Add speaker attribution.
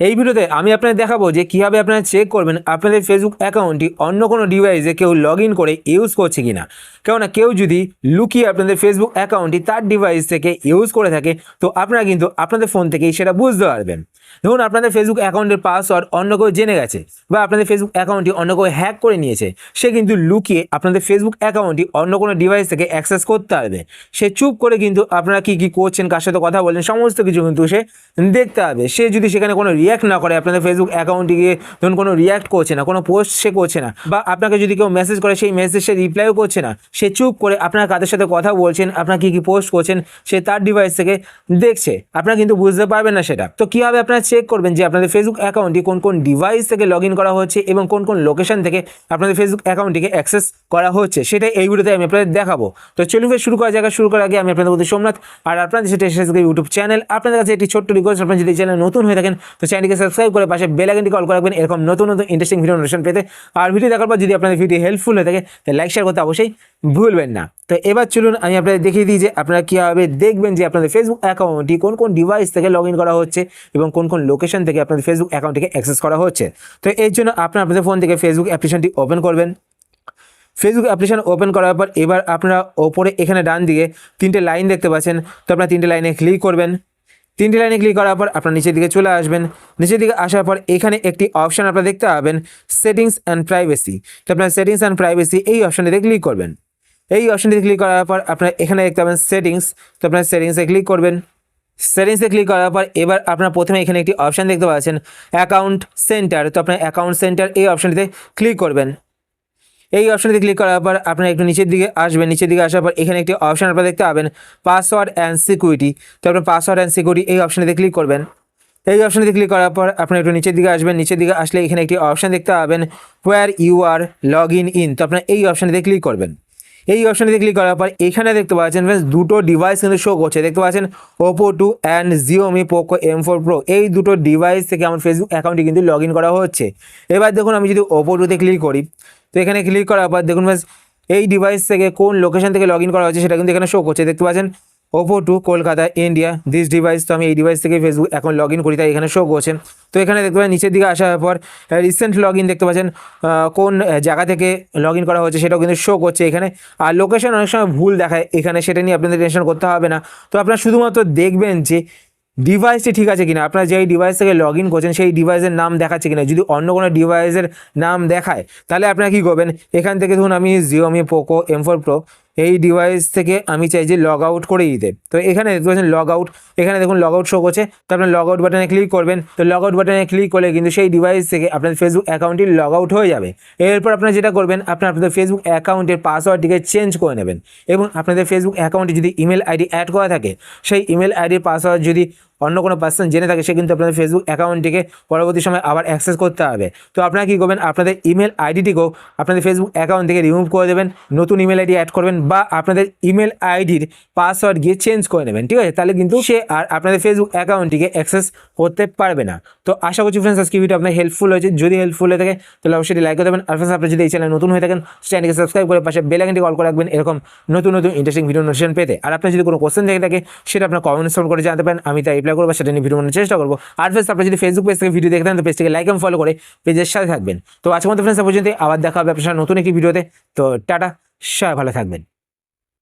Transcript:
Speaker 1: এই ভিডিওতে আমি আপনাদের দেখাবো যে কীভাবে আপনারা চেক করবেন আপনাদের ফেসবুক অ্যাকাউন্টটি অন্য কোনো ডিভাইসে কেউ লগ করে ইউজ করছে কিনা। কেননা কেউ যদি লুকিয়ে আপনাদের ফেসবুক অ্যাকাউন্টটি তার ডিভাইস থেকে ইউজ করে থাকে, তো আপনারা কিন্তু আপনাদের ফোন থেকেই সেটা বুঝতে পারবেন। ধরুন আপনাদের ফেসবুক অ্যাকাউন্টের পাসওয়ার্ড অন্য কেউ জেনে গেছে বা আপনাদের ফেসবুক অ্যাকাউন্টটি অন্য কেউ হ্যাক করে নিয়েছে, সে কিন্তু লুকিয়ে আপনাদের ফেসবুক অ্যাকাউন্টটি অন্য কোনো ডিভাইস থেকে অ্যাক্সেস করতে পারবে। সে চুপ করে কিন্তু আপনারা কি কি করছেন, কার সাথে কথা বলছেন, সমস্ত কিছু কিন্তু সে দেখতে হবে সে যদি সেখানে কোনো রিয়াক্ট না করে, আপনাদের ফেসবুক অ্যাকাউন্টটিকে ধরুন কোনো রিয়াক্ট করছে না, কোনো পোস্ট সে করছে না বা আপনাকে যদি কেউ মেসেজ করে, সেই মেসেজ সে রিপ্লাইও করছে না, সে চুপ করে আপনার কাদের সাথে কথা বলছেন, আপনার কি কি পোস্ট করছেন, সে তার ডিভাইস থেকে দেখছে। আপনারা কিন্তু বুঝতে পারবেন না সেটা। তো কীভাবে আপনারা চেক করবেন যে আপনাদের ফেসবুক অ্যাকাউন্টটি কোন কোন ডিভাইস থেকে লগ করা হচ্ছে এবং কোন কোন লোকেশন থেকে আপনাদের ফেসবুক অ্যাকাউন্টটিকে অ্যাক্সেস করা হচ্ছে, সেটাই এই ভিডিওতে আমি আপনাদের দেখাবো। তো চলুন শুরু করা জায়গা শুরু করার আগে আমি আপনাদের বলতে সোমনাথ আর আপনাদের সেটা এসেছে ইউটিউব চ্যানেল আপনাদের কাছে একটি ছোট্ট রিকোয়েস্ট আপনার যদি চ্যানেল নতুন হয়ে থাকেন, তো চ্যানেলকে সাবস্ক্রাইব করে পাশে বেল আইকনটি কল করে রাখবেন। এরকম নতুন নতুন ইন্টারেস্টিং ভিডিও নোটিফিকেশন পেতে। আর ভিডিও দেখার পর যদি আপনাদের ভিডিও হেল্পফুল হয়ে থাকে, তাহলে লাইক শেয়ার করতে অবশ্যই ভুলবেন না। তো এবার চলুন আমি আপনাদের দেখিয়ে দিই যে আপনারা কীভাবে দেখবেন যে আপনাদের ফেসবুক অ্যাকাউন্টটি কোন কোন ডিভাইস থেকে লগ করা হচ্ছে এবং কোন কোন লোকেশন থেকে আপনাদের ফেসবুক অ্যাকাউন্টটিকে অ্যাক্সেস করা হচ্ছে। তো এর জন্য আপনারা আপনাদের ফোন থেকে ফেসবুক অ্যাপ্লিকেশনটি ওপেন করবেন। ফেসবুক অ্যাপ্লিকেশন ওপেন করার পর এবার আপনারা ওপরে এখানে ডান দিকে তিনটে লাইন দেখতে পাচ্ছেন। তো আপনারা তিনটে লাইনে ক্লিক করবেন। তিনটে লাইনে ক্লিক করার পর আপনার নিচের দিকে চলে আসবেন। নিচের দিকে আসার পর এখানে একটি অপশান আপনারা দেখতে পাবেন সেটিংস অ্যান্ড প্রাইভেসি তো আপনার সেটিংস অ্যান্ড প্রাইভেসি এই অপশানটিতে ক্লিক করবেন। এই অপশানটিতে ক্লিক করার পর আপনার এখানে দেখতে পাবেন সেটিংস তো আপনার সেটিংসে ক্লিক করবেন। সেটিংসে ক্লিক করার পর এবার আপনার প্রথমে এখানে একটি অপশান দেখতে পাচ্ছেন অ্যাকাউন্ট সেন্টার তো আপনার অ্যাকাউন্ট সেন্টার এই অপশানটিতে ক্লিক করবেন। এই অপশানটিতে ক্লিক করার পর আপনারা একটু নিচের দিকে আসবেন। নিচের দিকে আসার পর এখানে একটি অপশান আপনারা দেখতে পাবেন পাসওয়ার্ড অ্যান্ড সিকিউরিটি তো আপনার পাসওয়ার্ড অ্যান্ড সিকিউরিটি এই অপশানটিতে ক্লিক করবেন। এই অপশানটিতে ক্লিক করার পর আপনারা একটু নিচের দিকে আসবেন। নিচের দিকে আসলে এখানে একটি অপশান দেখতে পাবেন where you are log in in তো আপনারা এই অপশানটিতে ক্লিক করবেন। এই অপশানটিতে ক্লিক করার পর এখানে দেখতে পাচ্ছেন ফ্রেন্ডস দুটো ডিভাইস কিন্তু শো করছে। দেখতে পাচ্ছেন Oppo two and Xiaomi Poco M four pro এই দুটো ডিভাইস থেকে আমার ফেসবুক অ্যাকাউন্টটি কিন্তু লগ করা হচ্ছে। এবার দেখুন আমি যদি ওপো টুতে ক্লিক করি, তো এখানে ক্লিক করার পর দেখুন ফ্রেন্ডস এই ডিভাইস থেকে কোন লোকেশন থেকে লগ করা হচ্ছে সেটা কিন্তু এখানে শো করছে। দেখতে পাচ্ছেন Oppo two Kolkata India this device তো আমি এই ডিভাইস থেকে ফেসবুক এখন লগ ইন করি, তাই এখানে শো করছে। তো এখানে দেখতে পাচ্ছেন, নিচের দিকে আসার পর রিসেন্ট লগ ইন দেখতে পাচ্ছেন কোন জায়গা থেকে লগ ইন করা হচ্ছে সেটাও কিন্তু শো করছে এখানে। আর লোকেশন অনেক সময় ভুল দেখায়, এখানে সেটা নিয়ে আপনাদের টেনশন করতে হবে না। তো আপনারা শুধুমাত্র দেখবেন যে ডিভাইসটি ঠিক আছে কিনা, আপনারা যেই ডিভাইস থেকে লগ ইন করছেন, সেই ডিভাইসের নাম দেখাচ্ছে কিনা। যদি অন্য কোনো ডিভাইসের নাম দেখায়, তাহলে আপনারা কী করবেন? এখান থেকে ধরুন আমি Xiaomi Poco M four pro এই ডিভাইস থেকে আমি চাই যে লগ আউট করে দিতে। তো এখানে দেখতে পাচ্ছেন লগ আউট এখানে দেখুন লগ আউট শো করছে। তো আপনার লগ আউট বাটনে ক্লিক করবেন। তো লগ আউট বাটনে ক্লিক করলে কিন্তু সেই ডিভাইস থেকে আপনার ফেসবুক অ্যাকাউন্টটি লগ আউট হয়ে যাবে। এরপর আপনারা যেটা করবেন, আপনার আপনাদের ফেসবুক অ্যাকাউন্টের পাসওয়ার্ডটিকে চেঞ্জ করে নেবেন। এবং আপনাদের ফেসবুক অ্যাকাউন্টে যদি ইমেল আইডি অ্যাড করা থাকে, সেই ইমেল আইডির পাসওয়ার্ড যদি অন্য কোনো পার্সন জেনে থাকে, সে কিন্তু আপনাদের ফেসবুক অ্যাকাউন্টটিকে পরবর্তী সময় আবার অ্যাক্সেস করতে হবে তো আপনারা কী করবেন? আপনাদের ইমেল আইডিটিকেও আপনাদের ফেসবুক অ্যাকাউন্ট থেকে রিমুভ করে দেবেন, নতুন ইমেল আইডি অ্যাড করবেন বা আপনাদের ইমেল আইডির পাসওয়ার্ড গিয়ে চেঞ্জ করে নেবেন, ঠিক আছে? তাহলে কিন্তু সে আর আপনাদের ফেসবুক অ্যাকাউন্টটিকে অ্যাক্সেস করতে পারবে না। তো আশা করছি ফ্রেন্ডস আজকে ভিডিও আপনার হেল্পফুল হয়েছে। যদি হেল্পফুল হয়ে থাকে, তাহলে অবশ্যই লাইক করে দেবেন। আর ফ্রেন্ডস আপনি যদি এই চ্যানেল নতুন হয়ে থাকেন চ্যানেলকে সাবস্ক্রাইব করে পাশে বেল আইকনটি কল করে রাখবেন, এরকম নতুন নতুন ইন্টারেস্টিং ভিডিও নোটিফিকেশন পেতে। আর আপনার যদি কোনো কোশ্চেন থেকে থাকে, সেটা আপনার কমেন্টস করে জানতে পারেন, আমি তাই রিপ্লাই করব, সেটা নিয়ে ভিডিও বানানোর চেষ্টা করব। আর ফ্রেন্ডস আপনি যদি ফেসবুক পেজ থেকে ভিডিও দেখতে তো পেজটিকে লাইক এবং ফলো করে পেজের সাথে থাকবেন। তো আজকের মতো ফ্রেন্ডস পর্যন্ত আবার দেখা হবে আপনার নতুন একটি ভিডিওতে তো টাটা, সবাই ভালো থাকবেন।